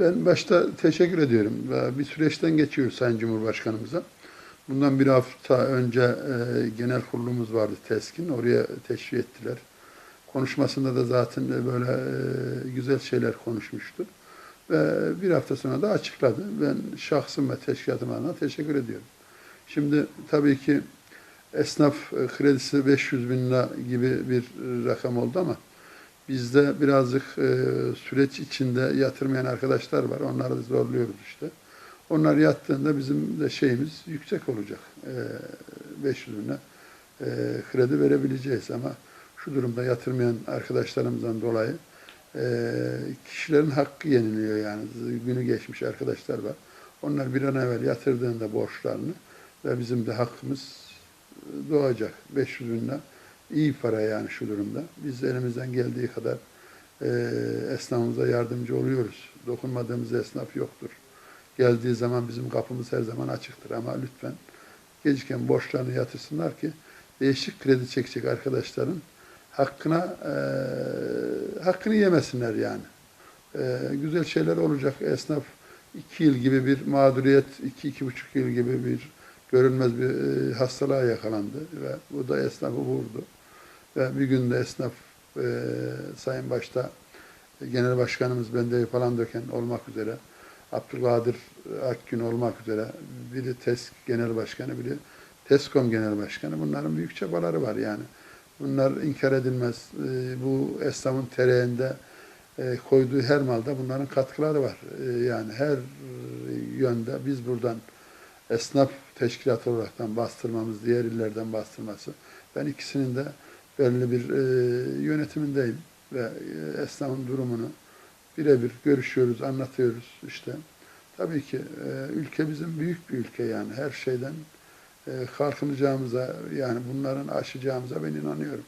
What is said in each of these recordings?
Ben başta teşekkür ediyorum. Bir süreçten geçiyoruz Sayın Cumhurbaşkanımıza. Bundan bir hafta önce e, genel kurulumuz vardı TESK'in. Oraya teşrif ettiler. Konuşmasında da zaten böyle e, güzel şeyler konuşmuştu. Ve bir hafta sonra da açıkladı. Ben şahsım ve teşkilatım adına teşekkür ediyorum. Şimdi tabii ki esnaf e, kredisi 500 bin lira gibi bir rakam oldu ama Bizde birazcık e, süreç içinde yatırmayan arkadaşlar var. Onları da zorluyoruz işte. Onlar yattığında bizim de şeyimiz yüksek olacak. E, 500 bine e, kredi verebileceğiz ama şu durumda yatırmayan arkadaşlarımızdan dolayı e, kişilerin hakkı yeniliyor yani. Günü geçmiş arkadaşlar var. Onlar bir an evvel yatırdığında borçlarını ve bizim de hakkımız doğacak. 500 bin lira iyi para yani şu durumda. Biz elimizden geldiği kadar e, esnafımıza yardımcı oluyoruz. Dokunmadığımız esnaf yoktur. Geldiği zaman bizim kapımız her zaman açıktır ama lütfen geciken borçlarını yatırsınlar ki değişik kredi çekecek arkadaşların hakkına e, hakkını yemesinler yani. E, güzel şeyler olacak. Esnaf iki yıl gibi bir mağduriyet, iki, iki buçuk yıl gibi bir görünmez bir e, hastalığa yakalandı ve bu da esnafı vurdu. Ve bir günde esnaf e, Sayın Başta e, Genel Başkanımız Bende falan döken olmak üzere Abdülkadir Akgün olmak üzere biri TESK Genel Başkanı, biri TESKOM Genel Başkanı. Bunların büyük çabaları var yani. Bunlar inkar edilmez. E, bu esnafın tereğinde e, koyduğu her malda bunların katkıları var. Yani her yönde biz buradan esnaf teşkilatı olaraktan bastırmamız, diğer illerden bastırması. Ben ikisinin de belli bir e, yönetimindeyim ve e, esnafın durumunu birebir görüşüyoruz, anlatıyoruz işte. Tabii ki e, ülke bizim büyük bir ülke yani her şeyden e, kalkınacağımıza yani bunların aşacağımıza ben inanıyorum.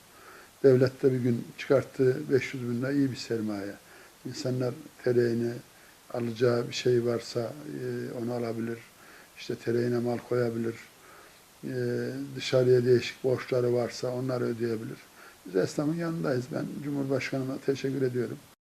Devlet de bir gün çıkarttığı 500 bin lira iyi bir sermaye. İnsanlar tereğini alacağı bir şey varsa e, onu alabilir. İşte tereğine mal koyabilir. Ee, dışarıya değişik borçları varsa onları ödeyebilir. Biz esnafın yanındayız. Ben Cumhurbaşkanıma teşekkür ediyorum.